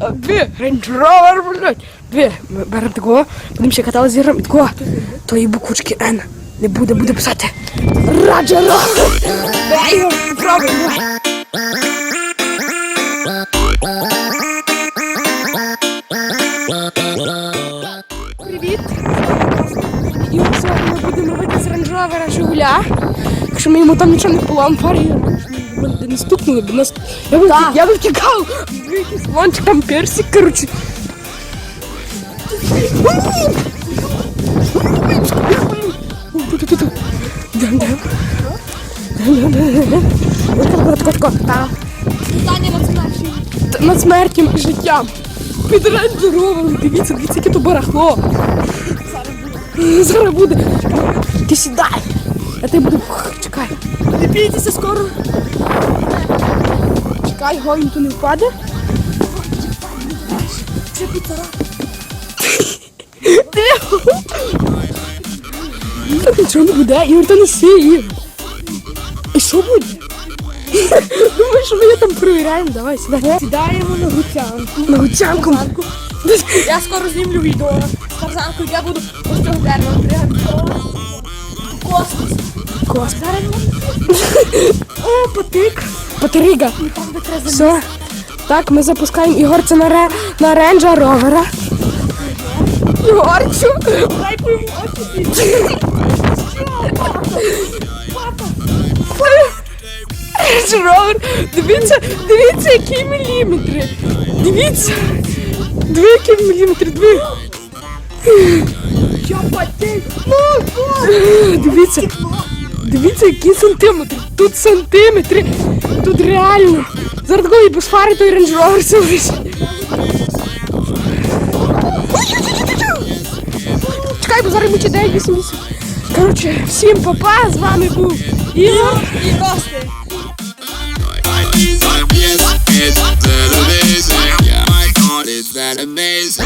А дві, Range Rover, блядь. Дві, ми беремо такого, будемо ще катали зіграємо, такого, тої буквочки N не буде, буде писати Rover. Дай його, пробуй, давай. Привіт! І сьогодні ми будемо робити з Rover Жигуля. Якщо ми йому там нічого не полампарі, ми не стукнули, бо нас... Я би, я би втікав! Лончик, там персик, коротше. Питання на смерті. Т- Над смертю і життям. Підрань здоровим. Дивіться, дивіться, яке то барахло. Зараз буде. Ти сідай. А ти буду. Чекай. Не бійтеся скоро. Чекай, го він то не впаде. Це півтора. Так нічого не буде, Ігор, то не сій, Ігор. І що буде? Думаєш, що ми її там перевіряємо? Давай, сідай. Сідаємо на гуцянку. На гуцянку. Я скоро знімлю відео з тарзанкою, я буду ось цього дерева Космос. Клас. О, потик. Потирига. треба Все. Так, ми запускаємо Ігор, це на, ре, на ренджа ровера. Ігорчу. Дай пойму очі. Ровер. Дивіться, дивіться, які міліметри. Дивіться. Дві які міліметри, дві. Я. Дивіться. Дивіться, які сантиметри. Тут сантиметри. Тут реально. Зараз такої без фари той рендж ровер сидить. Чекай, бо зараз йому 9 8 Коротше, всім папа, з вами був Ігор. І it's that amazing.